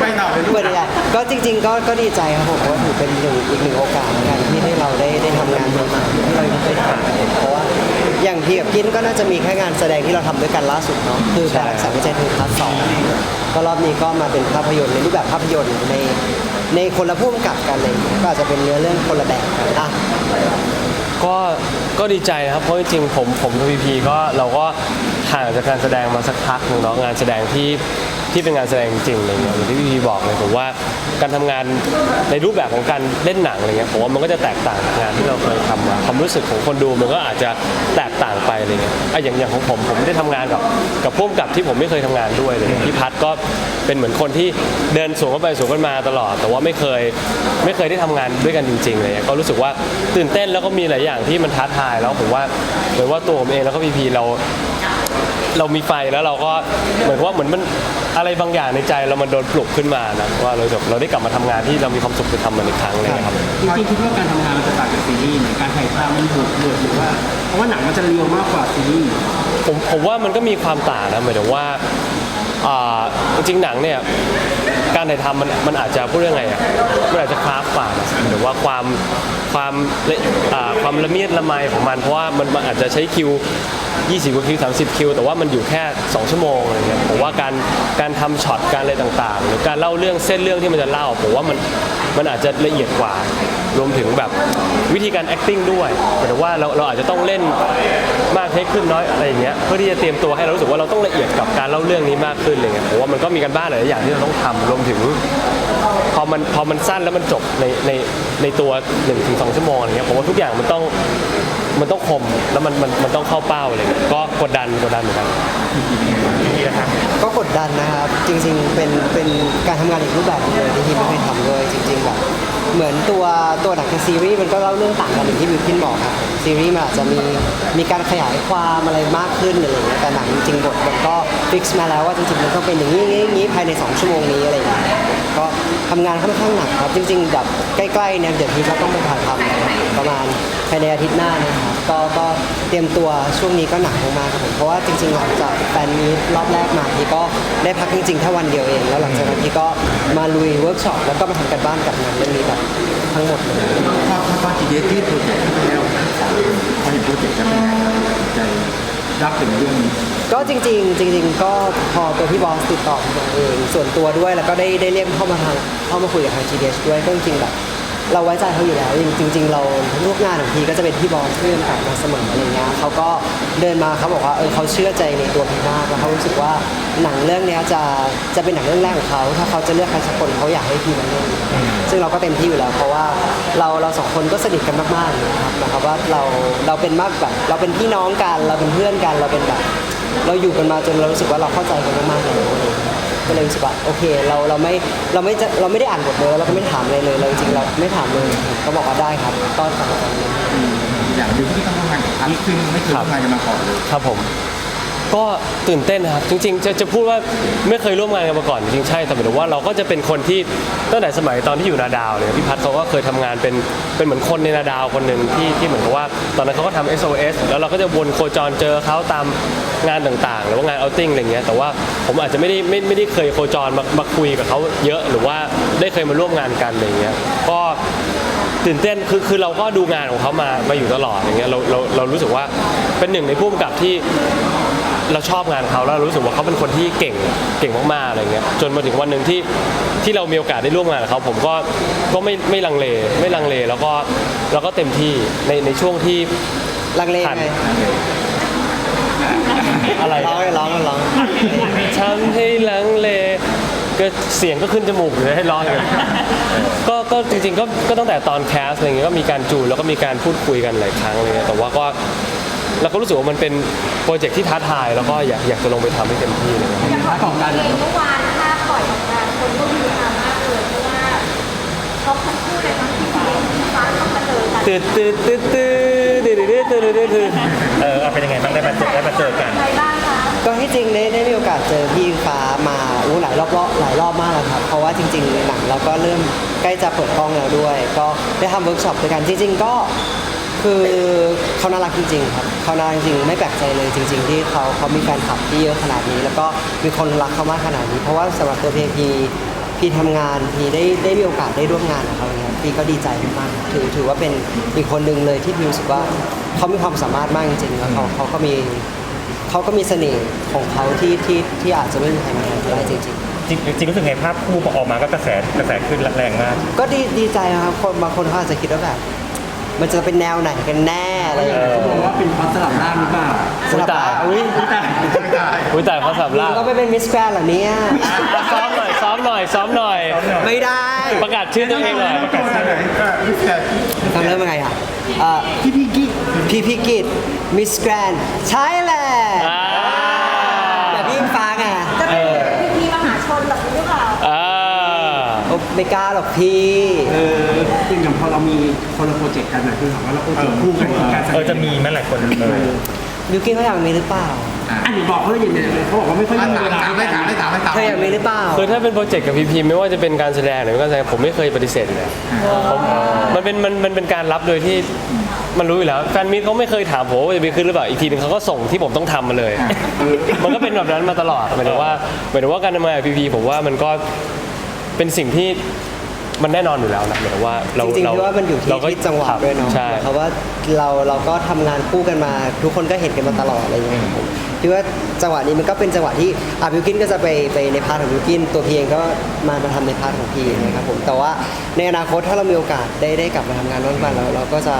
ไปต่อเลยลูกเปิดใหญ่ก็จริง ๆ ก็ก็ดีใจครับผมเพราะว่าถือเป็นหนึ่งอีกหนึ่งโอกาสในการที่ให้เราได้ได้ทำงานใหม่ๆที่เรายังไม่เคยทำเพราะว่าอย่างพี่กับกินก็น่าจะมีแค่งานแสดงที่เราทำด้วยกันล่าสุดเนาะคือการรักษาวิจัยเธอพาร์ทสองก็รอบนี้ก็มาเป็นภาพยนตร์ในรูปแบบภาพยนตร์ในในคนละพุ่มกับกันเลยก็อาจจะเป็นเนื้อเรื่องคนละแบบกันอะก็ก็ดีใจนะครับเพราะจริงๆผมผมกับพีพีก็เราก็ห่างจากการแสดงมาสักพักหนึ่งเนาะงานแสดงที่ ที่เป็นงานแสดงจริงๆอะไรเงี้ยอย่างที่พี่พีบอกเลยผมว่าการทำงานในรูปแบบของการเล่นหนังอะไรเงี้ยผมว่ามันก็จะแตกต่างจากงานที่เราเคยทำมาความรู้สึกของคนดูมันก็อาจจะแตกต่างไปอะไรเงี้ยอะอย่างอย่างของผมผมได้ทำงานกับกับพุ่มกับที่ผมไม่เคยทำงานด้วยเลยพี่พัดก็เป็นเหมือนคนที่เดินสวนกันไปสวนกันมาตลอด แต่ว่าไม่เคยไม่เคยได้ทำงานด้วยกันจริงๆเลยก็รู้สึกว่าตื่นเต้นแล้วก็มีหลายอย่างที่มันท้าทายแล้วผมว่าเหมือนว่าตัวผมเองแล้วก็พีพีเรา เรามีไฟแล้วเราก็เหมือนว่าเหมือนมันอะไรบางอย่างในใจเรามันโดนปลุกขึ้นมานะว่าเราแบบเราได้กลับมาทำงานที่เรามีความสุขไปทำมันอีกครั้งเลยนะครับ จริงๆคิดว่าการทำงานมันจะต่างจากซีรีส์ไหมการถ่ายทำมันดุเดือดหรือว่า เพราะว่าหนังมันจะเรียวมากกว่าซีรีส์ผมผมว่ามันก็มีความต่างนะหมายถึงว่าอ่าจริงๆหนังเนี่ยการถ่ายทำมันมันอาจจะพูดยังไงอะมันอาจจะคราฟกว่านะหรือว่าความความละอ่าความละเมียดละไมของมันเพราะว่ามันมันอาจจะใช้คิว 20กว่าคิว30 คิว แต่ว่ามันอยู่แค่ 2 ชั่วโมง ว่าการการทำช็อตการอะไรต่างๆ หรือการเล่าเรื่องเส้นเรื่องที่มันจะเล่าผมว่ามันมันอาจจะละเอียดกว่า รวมถึงแบบวิธีการ acting ด้วยหมายถึงว่าเราเราอาจจะต้องเล่นมากเทคขึ้นน้อยอะไรอย่างเงี้ยเพื่อที่จะเตรียมตัวให้เรารู้สึกว่าเราต้องละเอียดกับการเล่าเรื่องนี้มากขึ้นอะไรเงี้ยผมว่ามันก็มีการบ้านหลายอย่างที่เราต้องทำรวมถึงพอมันพอมันสั้นแล้วมันจบในในในตัว1นถึงสชั่วโมงอะไรเงี้ยผมว่าทุกอย่างมันต้องมันต้องคมแล้วมันมันมันต้องเข้าเป้าอะไรเลยก็กดดันกดดันเหมือนกัน ดดันนะครับ จริงๆ เป็นเป็นการทำงานอีกรูปแบบหนึ่งเลยที่พี่ไม่เคยทำด้วยจริง ๆ แบบ เหมือนตัวตัวหนังกับซีรีส์มันก็เล่าเรื่องต่างกันอย่างที่บิวกินบอกครับซีรีส์มันอาจจะมีมีการขยายความอะไรมากขึ้นอะไรอย่างเงี้ยแต่หนังจริงๆบทมันก็ฟิกซ์มาแล้วว่าจริงๆมันต้องเป็นอย่างนี้อย่างนี้อย่างนี้ภายใน 2 ชั่วโมงนี้อะไรอย่างเงี้ยก็ทำงานค่อนข้างหนักครับจริงๆแบบใกล้ๆเนี่ยเดี๋ยวพี่ก็ต้องไปถ่ายทำนะครับประมาณ ภายในอาทิตย์หน้านะครับก็ก็เตรียมตัวช่วงนี้ก็หนักมากๆครับผมเพราะว่าจริงๆหลังจากแฟนมีตรอบแรกมาพี่ก็ได้พักจริงๆแค่วันเดียวเอง แล้วหลังจากนั้นพี่ก็มาลุยเวิร์กช็อปแล้วก็มาทำกันบ้านกับหนังเรื่องนี้แบบทั้งหมดเลยพอพอจีเดที่โปรเจกต์ที่แล้วพอเห็นโปรเจกต์จะเป็นใจรับถึงเรื่องนี้ ก็จริง ๆ จริง ๆ ก็พอตัวพี่บอสติดต่อมาเองส่วนตัวด้วยแล้วก็ได้ได้เรียกเข้ามาทางเข้ามาคุยกับทาง GDS ด้วยก็จริงๆแบบ เราไว้ใจเขาอยู่แล้วจริงๆ เราทุกงานของพี่ก็จะเป็นพี่บอสเพื่อนกับมาเสมออะไรเงี้ยเขาก็เดินมาเขาบอกว่าเออเขาเชื่อใจในตัวพี่มากแล้วเขารู้สึกว่าหนังเรื่องเนี้ยจะจะเป็นหนังเรื่องแรกของเขาถ้าเขาจะเลือกใครสักคนเขาอยากให้พี่มาเล่นซึ่งเราก็เต็มที่อยู่แล้ว เพราะว่าเราเราสองคนก็สนิทกันมากๆนะครับนะครับว่าเราเราเป็นมากแบบเราเป็นพี่น้องกันเราเป็นเพื่อนกันเราเป็นแบบ เราอยู่กันมาจนเรารู้สึกว่าเราเข้าใจกันมากๆเลย ก็เลยรู้สึกว่าโอเคเราเราไม่เราไม่จะเราไม่ได้อ่านบทเลยเราก็ไม่ถามอะไรเลยเราจริงๆเราไม่ถามเลยก็บอกว่าได้ครับต้อนรับกันเลยอย่างเดียวที่ต้องทำงานกับพันซึ่งไม่เคยร่วมงานกันมาก่อนเลยครับผมก็ตื่นเต้นนะครับจริง ๆ จะจะพูดว่าไม่เคยร่วมงานกันมาก่อนจริงๆใช่แต่หมายถึงว่าเราก็จะเป็นคนที่ตั้งแต่สมัยตอนที่อยู่นาดาวเนี่ยพี่พัฒน์เขาก็เคยทำงานเป็นเป็นเหมือนคนในนาดาวคนหนึ่งที่ที่เหมือนกับว่า ตอนนั้นเขาก็ทำ SOS แล้วเราก็จะวนโคจรเจอเขาตามงานต่างๆ หรือว่างานเอาติ้งอะไรเงี้ยแต่ว่า ผมอาจจะไม่ได้ไม่ไม่ได้เคยโคจรมามาคุยกับเขาเยอะหรือว่าได้เคยมาร่วมงานกันอะไรเงี้ยก็ตื่นเต้นคือคือเราก็ดูงานของเขามามาอยู่ตลอดอย่างเงี้ยเราเราเรารู้สึกว่าเป็นหนึ่งในผู้กำกับที่เราชอบงานเขาแล้วเรารู้สึกว่าเขาเป็นคนที่เก่งเก่งมากๆอะไรเงี้ยจนมาถึงวันหนึ่งที่ที่เรามีโอกาสได้ร่วมงานกับเขาผมก็ก็ไม่ไม่ลังเลไม่ลังเลแล้วก็แล้วก็เต็มที่ในในช่วงที่ลังเลผ่านไงอะไรร้องไงร้องร้อง ทำให้ลังเลก็เสียงก็ขึ้นจมูกอยู่เลยให้ร้องเลยก็ก็จริงๆก็ก็ตั้งแต่ตอนแคสอะไรเงี้ยก็มีการจูนแล้วก็มีการพูดคุยกันหลายครั้งอะไรเงี้ยแต่ว่าก็เราก็รู้สึกว่ามันเป็นโปรเจกต์ที่ท้าทายแล้วก็อยากอยากจะลงไปทำให้เต็มที่เลยครับพาร์ทของการเองเมื่อวานถ้าปล่อยออกมาคนก็มีทามากเลยเพราะว่าเขาทั้งคู่เลยทั้งพี่ฟ้าพี่ฟ้าต้องมาเจอกัน ตืดตืดตืดตืด ตืดตืดตืดตืดตืดเออเอาเป็นยังไงบ้างได้มาเจอได้มาเจอกัน ก็ที่จริงได้ได้มีโอกาสเจอพี่ฟ้ามาอู้หลายรอบๆหลายรอบมากแล้วครับเพราะว่าจริงๆหนังเราก็เริ่มใกล้จะเปิดกล้องแล้วด้วย ก็ได้ทำเวิร์กช็อปด้วยกันจริง ๆ ก็คือเขาน่ารักจริงๆครับเขาน่ารักจริงๆไม่แปลกใจเลยจริง ๆ ที่เขาเขามีแฟนคลับที่เยอะขนาดนี้ แล้วก็มีคนรักเขามากขนาดนี้ เพราะว่าสำหรับตัวเพีพี พี่ทำงานพี่ได้ได้มีโอกาสได้ร่วมงานกับเขาเนี่ยพี่ก็ดีใจมากๆถือถือว่าเป็นอีกคนหนึ่งเลยที่พี่รู้สึกว่าเขามีความสามารถมากจริงๆแล้วเขาเขาก็มีเขาก็มีเสน่ห์ของเขาที่ที่ที่อาจจะไม่มีใครมาแทนได้จริงๆจริงจริงรู้สึกไงภาพคู่พอออกมาก็กระแสกระแสขึ้นแรงมาก ก็ดีดีใจนะครับคนบางคนเขาอาจจะคิดว่าแบบ มันจะเป็นแนวไหนกันแน่อะไรอย่างเงี้ยเขาบอกว่าเป็นเพราะสลับร่างหรือเปล่าสลับตายอุ้ยแต่อุ้ยแต่ภาษามึล่างก็ไม่เป็นมิสแกรนเหรอเนี่ยซ้อมหน่อย ซ้อมหน่อย ซ้อมหน่อย ไม่ได้ประกาศชื่อตัวเองหน่อยต้องเริ่มยังไงอะเอ่อพี่พี่กิจพี่พี่กิจมิสแกรนใช่แหละอ่าแบบพี่อิงฟ้าไงจะเป็นพิธีมหาชนแบบนี้หรือเปล่าอ่าโอ้ไม่กล้าหรอกพี่เออจริงอย่างพอเรามีคนละโปรเจกต์กันนะคือถามว่าเราโปรเจกต์คู่กันอีกการแสดงเออจะมีไหมหลายคนเออบิวกิ้นเขาอยากมีหรือเปล่า อันนี้บอกเขาเลยอย่างเดียวเลยเขาบอกว่าไม่ค่อยมีเวลาไม่ถามไม่ถามไม่ถามเธออยากมีหรือเปล่าคือถ้าเป็นโปรเจกต์กับพีพีไม่ว่าจะเป็นการแสดงหรือการแสดงผมไม่เคยปฏิเสธเลยผมมันเป็นมันมันเป็นการรับโดยที่มันรู้อยู่แล้วแฟนมิตรเขาไม่เคยถามผมว่าจะมีขึ้นหรือเปล่าอีกทีหนึงเขาก็ส่งที่ผมต้องทำมาเลย มันก็เป็นแบบนั้นมาตลอดหมายถึงว่าหมายถึงว่าการทำงานกับพีพีผมว่ามันก็เป็นสิ่งที่ มันแน่นอนอยู่แล้วนะหมายถึงว่าเราจริงๆเราพี่ว่ามันอยู่ที่เราก็ที่จังหวะทำด้วยเนาะใช่ เพราะว่าเราเราก็ทำงานคู่กันมา ทุกคนก็เห็นกันมาตลอดอะไรอย่างเงี้ยครับผมพี่ว่าจังหวะนี้มันก็เป็นจังหวะที่อะบิวกินก็จะไปไปในพาร์ทของบิวกินตัวพีเองก็มามาทำในพาร์ทของพีนะครับผมแต่ว่าในอนาคตถ้าเรามีโอกาสได้ได้กลับมาทำงานร่วมกันเราเราก็จะ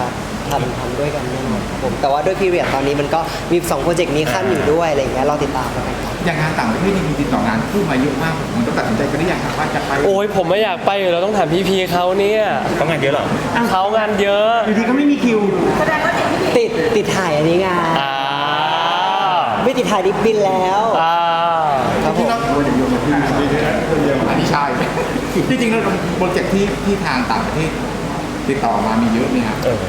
ทำทำด้วยกันแน่นอนครับผมแต่ว่าด้วยพีเรียดตอนนี้มันก็มีสองโปรเจกต์นี้ขั้นอยู่ด้วยอะไรอย่างเงี้ยเราติดตามกันครับ อย่างงานต่างประเทศนี่มีติดต่องานคู่มาเยอะมากผมต้องตัดสินใจกันหรือยังครับว่าจะไปโอ้ยผมไม่อยากไปอยู่แล้วต้องถามพีพีเขาเนี่ยเขางานเยอะเหรอเขางานเยอะอยู่ดีก็ไม่มีคิวแสดงว่าติดพิธีติดติดถ่ายอันนี้ไงอ่าไม่ติดถ่ายดิบบินแล้วอ่าครับผมอันนี้ใช่ที่จริงแล้วโปรเจกต์ที่ที่ทางต่างประเทศติดต่อมามีเยอะไหมครับเออ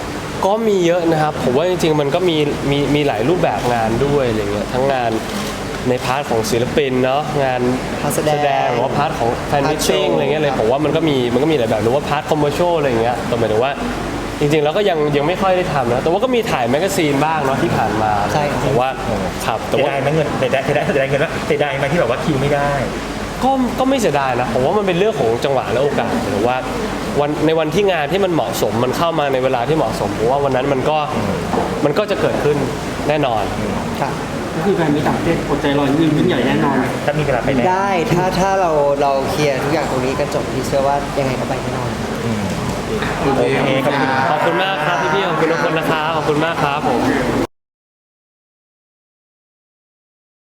ก็มีเยอะนะครับ ผมว่าจริงๆมันก็มีมีมีหลายรูปแบบงานด้วยอะไรเงี้ยทั้งงาน ในพาร์ทของศิลปินเนาะงานพาร์ทแสดงหรือว่าพาร์ทของแฟนพาร์มิททติ้งโชว์อะไรเงี้ยเลยครับ ผมว่ามันก็มีมันก็มีหลายแบบหรือว่าพาร์ทคอมเมอร์ชอะไรเงี้ยแต่หมายถึงว่าจริงๆแล้วก็ยังยังไม่ค่อยได้ทำนะแต่ว่าก็มีถ่ายแมกกาซีนบ้างเนาะที่ผ่านมาใช่ครับ แต่ว่าครับแต่เสียว่า ดายไหมเงินเสียดายเสียดายเสียดายเงินว่าเสียดายไหมที่แบบว่าคิวไม่ได้ ก็ก็ไม่เสียดายนะผมว่ามันเป็นเรื่องของจังหวะและโอกาสหรือว่าวันในวันที่งานที่มันเหมาะสมมันเข้ามาในเวลาที่เหมาะสมผมว่าวันนั้นมันก็มันก็จะเกิดขึ้นแน่นอน ครับ ก็คือแฟนมีต่างประเทศอดใจรอยิ่งยิ่งใหญ่แน่นอน ถ้ามีเวลาไปแน่ได้ถ้าถ้าเราเราเคลียร์ทุกอย่างตรงนี้กันจบพี่เชื่อว่ายังไงก็ไปแน่นอน โอเคโอเคขอบคุณขอบคุณมากครับพี่ๆขอบคุณทุกคนนะครับขอบคุณมากครับผม